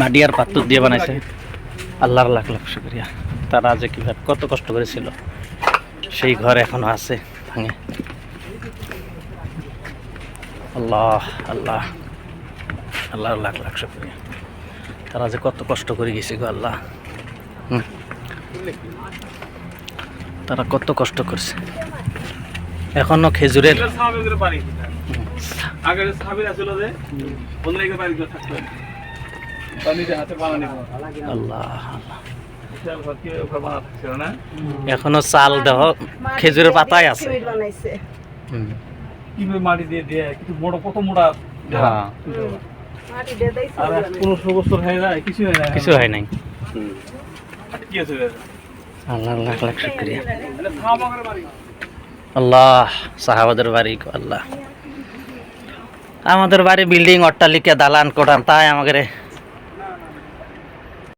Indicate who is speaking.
Speaker 1: মাটি আর পাত্তর দিয়ে বানাইছে। আল্লাহর লাখ লাখ শুক্রিয়া। তারা যে কীভাবে কত কষ্ট করেছিল সেই ঘর এখনও আছে, ভাঙে। আল্লাহ আল্লাহ, আল্লাহর লাখ লাখ শুক্রিয়া। তারা যে কত কষ্ট করে গেছে গো আল্লাহ। তারা কত কষ্ট করছে। এখনও খেজুরের
Speaker 2: সাহাবিদের বাড়ি আগে যে সাহাবিরা ছিল যে
Speaker 1: এখনও চাল দেহ খেজুরের পাতায় আছে।
Speaker 3: সিমেন্ট বানাইছে।
Speaker 1: হুম।
Speaker 2: কীভাবে মাটি দিয়ে দিয়ে? কিন্তু মোটা কত মোটা দেওয়া।
Speaker 1: হ্যাঁ
Speaker 2: আর পনেরোশো বছর হয়ে কিছু হয় না।
Speaker 1: কিছু হয় নাই।
Speaker 2: কি আছে
Speaker 1: আল্লাহ লাখ লাখ শুক্রিয়া। আল্লাহ সাহাবাদের বাড়ি আল্লাহ। আমাদের বাড়ি বিল্ডিং অট্টালিকা দালান কোটান তাই আমাদের